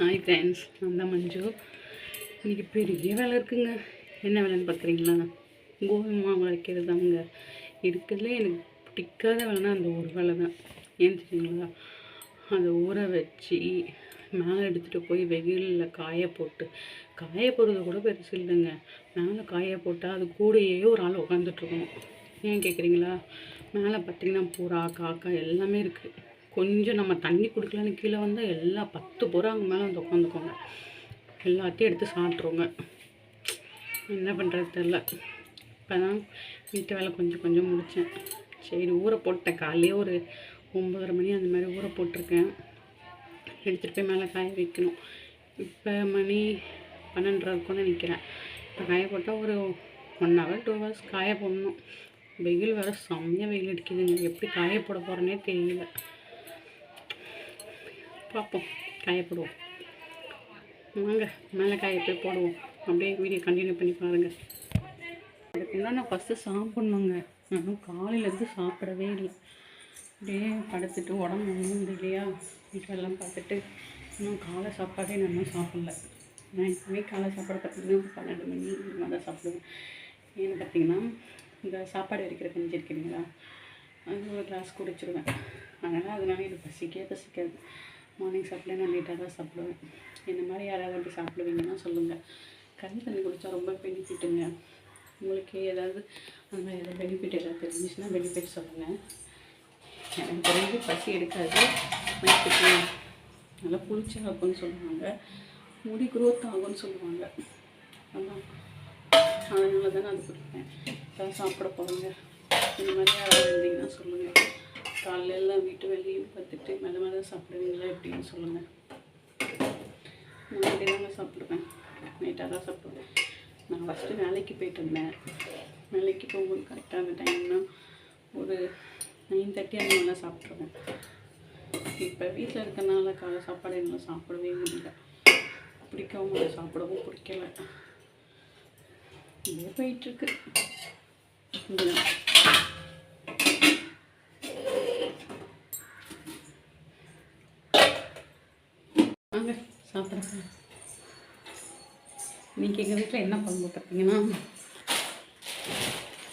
Hi friends நான் தான் மஞ்சு இன்றைக்கி பெரிய வேலை இருக்குங்க. என்ன வேலைன்னு பார்க்குறீங்களா? கோதுமை மாவு வைக்கிறது தாங்க இருக்கிறதுல எனக்கு பிடிக்காத வேலைன்னா அந்த ஒரு வேலை தான். ஏன்னு தெரியுங்களா? அதை ஊற வச்சு மேலே எடுத்துகிட்டு போய் வெயிலில் காய போட்டு காய போடுறது கூட பெருசு இல்லைங்க. மேலே காய போட்டால் அது கூடயே ஒரு ஆள் உட்காந்துட்ருக்கணும் ஏன் கேட்குறீங்களா? மேலே பார்த்தீங்கன்னா பூரா காக்கா எல்லாமே இருக்குது கொஞ்சம் நம்ம தண்ணி கொடுக்கலன்னு கீழே வந்தால் எல்லா பத்து பூரா அங்கே மேலே வந்து உட்காந்துக்கோங்க எல்லாத்தையும் எடுத்து சாப்பிட்ருவோங்க என்ன பண்ணுறது தெரில இப்போ தான் வீட்டு வேலை கொஞ்சம் கொஞ்சம் முடித்தேன் சரி ஊற போட்டேன் காலையிலே ஒரு ஒம்பதரை மணி அந்த மாதிரி ஊற போட்டிருக்கேன். எடுத்துகிட்டு போய் மேலே காய வைக்கணும். இப்போ மணி பன்னெண்டரை இருக்கும்னு நினைக்கிறேன். இப்போ காய போட்டால் ஒரு ஒன் ஹவர் டூ ஹவர்ஸ் காய போடணும். வெயில் வேறு செம்மையாக வெயில் அடிக்குதுங்க. எப்படி காய போட போகிறேனே தெரியல. பார்ப்போம். காய போடுவோம். வாங்க மேலே காய போய் போடுவோம். அப்படியே வீடியோ கண்டினியூ பண்ணி பாருங்கள் அதுக்குலாம் நான் ஃபஸ்ட்டு சாப்பிட்ணுங்க. நானும் காலையிலேருந்து சாப்பிடவே இல்லை. அப்படியே படுத்துட்டு உடம்பு ஒன்றும் இல்லையா? வீட்டெல்லாம் பார்த்துட்டு இன்னும் காலை சாப்பாடே நான் இன்னும் சாப்பிடல. நான் எப்பவுமே காலை சாப்பாடு பார்த்தீங்கன்னா பன்னெண்டு மணி இந்த மாதிரி தான் சாப்பிடுவேன். ஏன்னு பார்த்தீங்கன்னா இந்த சாப்பாடு வைக்கிற கஞ்சி இருக்கிறீங்களா அது ஒரு கிளாஸ் குடிச்சிருவேன் அதனால் அதனால எனக்கு பசிக்கவே பசிக்காது. மார்னிங் சாப்பிட நான் லேட்டாக தான் சாப்பிடுவேன். இந்த மாதிரி யாராவது வந்து சாப்பிடுவீங்கன்னா சொல்லுங்கள் கஞ்சி தண்ணி குடித்தா ரொம்ப பெனிஃபிட்டுங்க உங்களுக்கு ஏதாவது அந்த மாதிரி ஏதாவது பெனிஃபிட் ஏதாவது தெரிஞ்சிச்சுன்னா பெனிஃபிட் சொல்லுங்கள் எனக்கு தெரிஞ்சு பசி எடுக்காது. வயிற்றுக்கு நல்லா புளிச்சா இருக்கும்னு சொல்லுவாங்க. முடி குரோத் ஆகும்னு சொல்லுவாங்க. அதான் அதனால தான் நான் அது கொடுப்பேன். அதான் சாப்பிட போகிறேங்க இந்த மாதிரி யாராவது இருந்தீங்கன்னா சொல்லுங்கள் காலையில எல்லாம் வீட்டு வேலையும் பார்த்துட்டு மெல்ல மெல்ல சாப்பிடுவீங்களா எப்படின்னு சொல்லுங்கள் முன்னாடி தாங்க சாப்பிடுவேன். நைட்டாக தான் சாப்பிடுவேன். நான் ஃபஸ்ட்டு வேலைக்கு போயிட்டு இருந்தேன். வேலைக்கு போகும்போது கரெக்டாக அந்த டைம்னா ஒரு நைன் தேர்ட்டி அந்த மாதிரிலாம் சாப்பிட்ருவேன் இப்போ வீட்டில் இருக்கனால காலை சாப்பாடு என்னால் சாப்பிடவே முடியல. பிடிக்கவும் இல்லை சாப்பிடவும் பிடிக்கல. இப்படியே போயிட்டுருக்கு வாங்க சாப்பிட்றேன் இன்றைக்கி எங்கள் வீட்டில் என்ன குழம்பு பார்த்தீங்கன்னா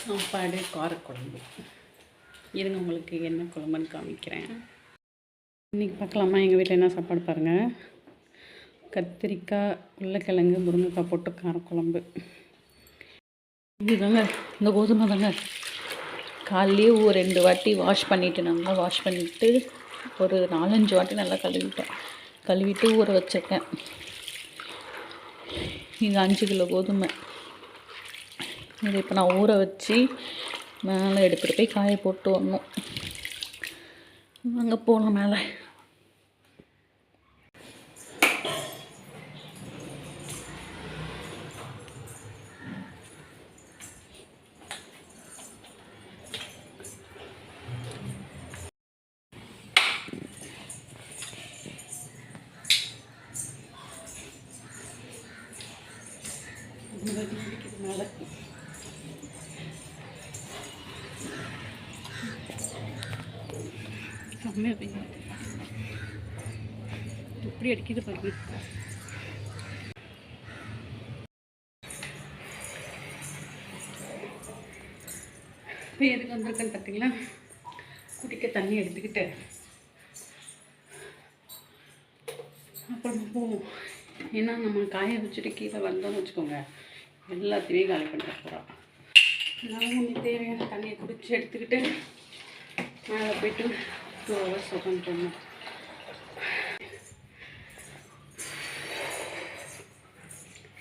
சாப்பாடு காரக்குழம்பு. இருங்க உங்களுக்கு என்ன குழம்புன்னு காமிக்கிறேன். இன்றைக்கி பார்க்கலாமா? எங்கள் வீட்டில் என்ன சாப்பாடு பாருங்கள் கத்திரிக்காய் உருளைக்கிழங்கு முருங்கைக்காய் போட்டு காரக்குழம்பு. இதுதாங்க இந்த கோதுமை தாங்க. காலையிலேயே ஒரு ரெண்டு வாட்டி வாஷ் பண்ணிவிட்டு நல்லா வாஷ் பண்ணிவிட்டு ஒரு நாலஞ்சு வாட்டி நல்லா கழுவிட்டேன். கழுவிட்டு ஊற வச்சிருக்கேன். இது அஞ்சு கிலோ கோதுமை. இதை இப்போ நான் ஊற வச்சு மேலே எடுத்துகிட்டு போய் காய போட்டு வரணும். அங்கே போகலாம் மேலே. செம்மையாக பெய்யும் எப்படி அடிக்கிது பாருங்க இப்போ எதுக்கு வந்திருக்கேன்னு பார்த்தீங்களா குடிக்க தண்ணி எடுத்துக்கிட்டு. அப்புறம் போவோம். ஏன்னா நம்ம காய வச்சுட்டு கீழே வந்தோம்னு வச்சுக்கோங்க. எல்லாத்தையுமே காலி பண்ணிட்டு போகிறோம் அதனால உங்களுக்கு தேவையான தண்ணியை குடிச்சு எடுத்துக்கிட்டு மேலே போயிட்டு டூ ஹவர்ஸ் உட்காந்துட்டோம்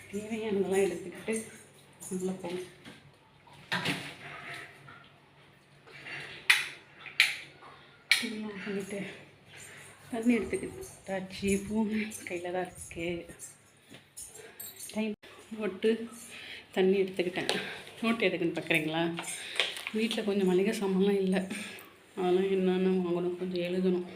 தேவையானதெல்லாம் எடுத்துக்கிட்டு உள்ளே போகணும் டீலாம் பண்ணிட்டு தண்ணி எடுத்துக்கிட்டாச்சு பூமி கையில் தான் இருக்கு டைம் போட்டு தண்ணி எடுத்துக்கிட்டேன். நோட்டு எதுக்குன்னு பார்க்குறீங்களா? வீட்டில் கொஞ்சம் மளிகை சாமான்லாம் இல்லை. அதெல்லாம் என்னென்ன வாங்கணும் கொஞ்சம் எழுதணும்.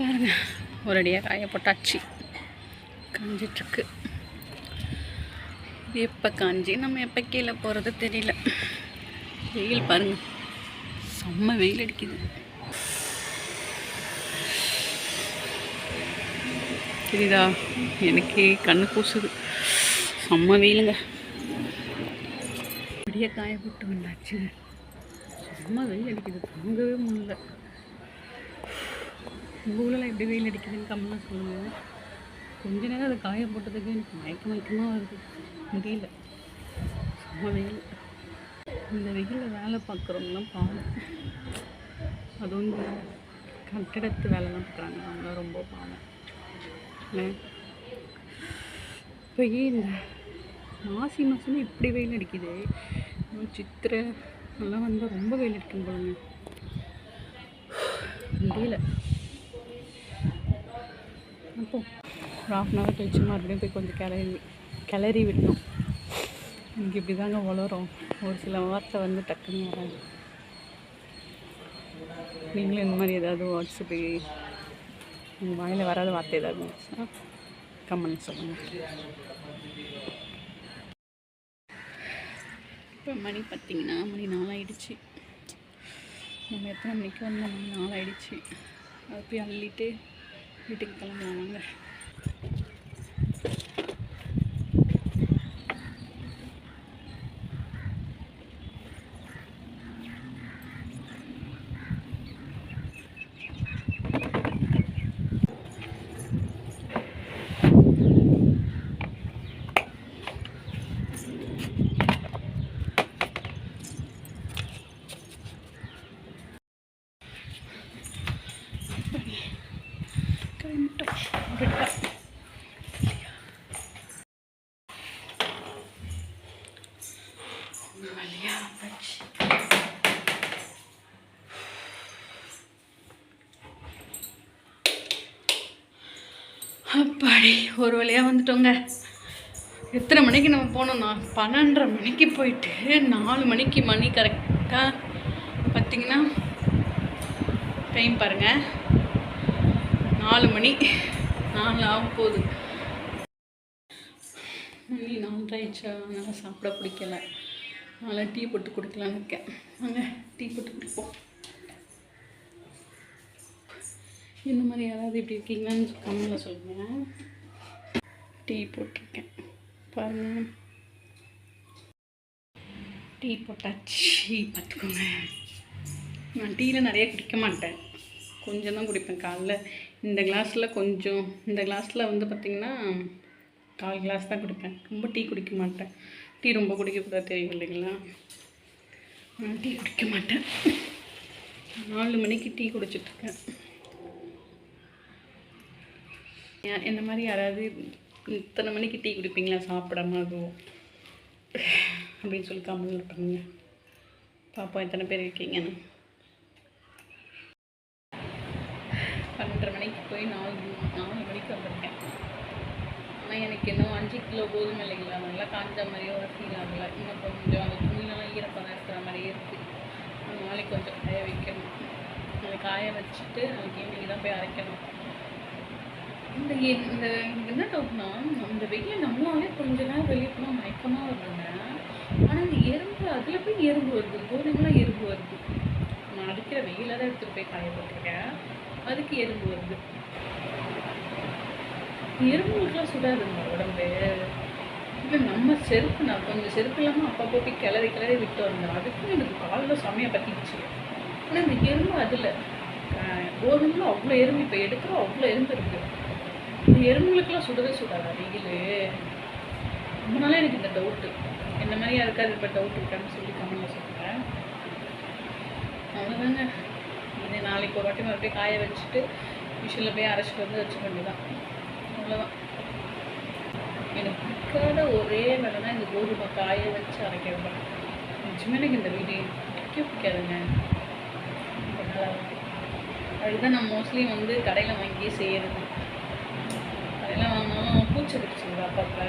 பாருங்க ஒரு அடியாக காய போட்டாச்சு. காஞ்சிட்ருக்கு. இது எப்போ காஞ்சி நம்ம எப்போ கீழே போகிறது தெரியல. வெயில் பாருங்க. செம்ம வெயில் அடிக்குது. தெரியுதா? எனக்கே கண்ணு கூசுது. செம்ம வெயிலுங்க. அப்படியே காய போட்டு வந்தாச்சு. செம்ம வெயில் அடிக்குது. தாங்கவே முடியல. உங்கள் எப்படி வெயில் அடிக்குதுன்னு கம்மியாக சொல்லுங்கள் கொஞ்ச நேரம் அதை காய போட்டதுக்கு எனக்கு மயக்க மயக்கமாக வருது. முடியல. சும்மா வெயில். இந்த வெயிலில் வேலை பார்க்குறவங்களாம் பாவம். அது வந்து கட்டிடத்து வேலைலாம் பார்க்குறாங்க. அவங்களாம் ரொம்ப பாவம். இல்லை இந்த மாசி மாதம் இப்படி வெயில் அடிக்குது. சித்திரை எல்லாம் வந்தால் ரொம்ப வெயில் அடிக்கும் போலுங்க. முடியல. அப்போ ஒரு ஆஃப் அன் ஹவர் கழிச்சு மறுபடியும் போய் கொஞ்சம் கிளறி கிளறி விடணும் எனக்கு இப்படி தாங்க வளரும். ஒரு சில வார்த்தை வந்து டக்குன்னு வராது. நீங்களும் இந்த மாதிரி ஏதாவது வாட்ஸ்அப்பு உங்கள் வாயில் வராத வார்த்தை ஏதாவது இருந்துச்சுன்னா கமெண்ட் சொல்லுங்கள் இப்போ மணி பார்த்தீங்கன்னா மணி நாலாயிடுச்சு. நம்ம எத்தனை மணிக்கு வந்தோம்? மணி நாலாயிடுச்சு. அதை போய் அள்ளிட்டு வீட்டுக்கு கிளம்பலாம் வாங்க கிளம்பிட்டோம் விட்டா வழியா வச்சு அப்பாடி ஒரு வழியாக வந்துட்டோங்க. எத்தனை மணிக்கு நம்ம போனோம்னா? பன்னெண்டரை மணிக்கு போயிட்டு நாலு மணிக்கு மணி கரெக்டாக பார்த்தீங்கன்னா டைம் பாருங்கள் நாலு மணி நாலு ஆக போகுது. மணி நாலராயிடுச்சா அதனால் சாப்பிட பிடிக்கல. அதனால் டீ போட்டு குடிக்கலான்னு இருக்கேன். வாங்க டீ போட்டு குடிப்போம். இந்த மாதிரி யாராவது இப்படி இருக்கீங்களான்னு கம்மியில் சொல்லுங்கள் டீ போட்டிருக்கேன். பாருங்கள் டீ போட்டாச்சு. பார்த்துக்கோங்க. நான் டீயில் நிறைய குடிக்க மாட்டேன். கொஞ்சம் தான் குடிப்பேன் காலைல. இந்த கிளாஸில் கொஞ்சம். இந்த கிளாஸில் வந்து பார்த்திங்கன்னா கால் கிளாஸ் தான் குடிப்பேன். ரொம்ப டீ குடிக்க மாட்டேன். டீ ரொம்ப குடிக்கக்கூடாது தெரியும் இல்லைங்களா? நான் டீ குடிக்க மாட்டேன். நாலு மணிக்கு டீ குடிச்சிட்ருக்கேன். என்ன மாதிரி யாராவது இத்தனை மணிக்கு டீ குடிப்பீங்களா? சாப்பிடாம அதுவும் அப்படின்னு சொல்லி கம்மல் பண்ணுங்க. பாப்பா எத்தனை பேர் இருக்கீங்கன்னு. பன்னெண்டரை மணிக்கு போய் நாலு நாலு மணிக்கு வந்திருக்கேன். ஆனால் எனக்கு இன்னும் அஞ்சு கிலோ கோதுமை இல்லைங்களா? நல்லா காஞ்ச மாதிரியோ ஃபீல் ஆகலை இன்னும் கொஞ்சம் அந்த துணியெல்லாம் ஈரப்பதம் இருக்கிற மாதிரியே இருக்குது நாளைக்கு கொஞ்சம் காய வைக்கணும். அதை காய வச்சுட்டு நாளைக்கு ஈவினிங் தான் போய் அரைக்கணும். இந்த எ- இந்த என்ன டவுட்னா இந்த வெயில் நம்மளாலே கொஞ்ச நேரம் வெளியே போனால் மயக்கமாக வருதுங்க. ஆனால் இந்த எறும்பு அதில் போய் எறும்பு வருது. கோதுமைலாம் எறும்பு வருது. நான் அடிக்கிற வெயிலாக தான் எடுத்துகிட்டு போய் காய போட்டிருக்கேன். அதுக்கு எறும்பு வருது. எறும்புகளுக்குலாம் சுடாதுங்க உடம்பு. இல்லை நம்ம செருப்பு நான் கொஞ்சம் செருப்பு இல்லாமல் அப்பப்போ போய் கிளறி கிளறி விட்டு வந்தேன். அதுக்கும் எனக்கு காலில் செமையாக பற்றிடுச்சு ஆனால் இந்த எறும்பு அதில் கோதுமையில் அவ்வளோ எறும்பு இப்போ எடுக்கிறோம் அவ்வளோ எறும்பு இருக்குது இந்த எறும்புகளுக்கெல்லாம் சுடவே சுடாதா வெயில் ரொம்ப நாளாக எனக்கு இந்த டவுட்டு என்ன மாதிரி இருக்காது இப்போ டவுட் இருக்கான்னு சொல்லி கமெண்ட்ல சொல்கிறேன் அவ்வளோதாங்க இது நாளைக்கு ஒரு வாட்டி மறுபடியும் காய வச்சுட்டு மிஷினில் போய் அரைச்சிட்டு வந்து வச்சுக்க வேண்டியதான் அவ்வளோதான் எனக்கு பிடிக்காத ஒரே வேலை தான் இந்த கோதுமை காய வச்சு அரைக்கிறது. தான் நிஜமே எனக்கு இந்த வீடியோ பிடிக்க பிடிக்காதுங்க. ரொம்ப அதுதான் நான் மோஸ்ட்லி வந்து கடையில் வாங்கி செய்கிறது கடையில் வாங்கினாலும் பூச்சி பிடிச்சிருந்தா அப்பப்போ.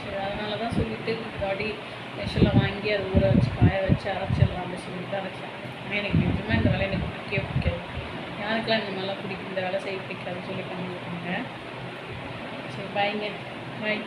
சரி அதனால தான் சொல்லிட்டு பாடி மிஷினில் வாங்கி அதை ஊற வச்சு காய வச்சு அரைச்சிடலாம் அப்படின்னு சொல்லிட்டு அரைச்சேன். ஆனால் எனக்கு நிஜமாக இந்த வேலை எனக்கு பிடிக்கவே பிடிக்காது. யாருக்கெல்லாம் இந்த மாதிரிலாம் பிடிக்கும் இந்த வேலை செய்ய பிடிக்காதுன்னு சொல்லி பண்ணியிருக்காங்க சரி பாய்ங்க பாய்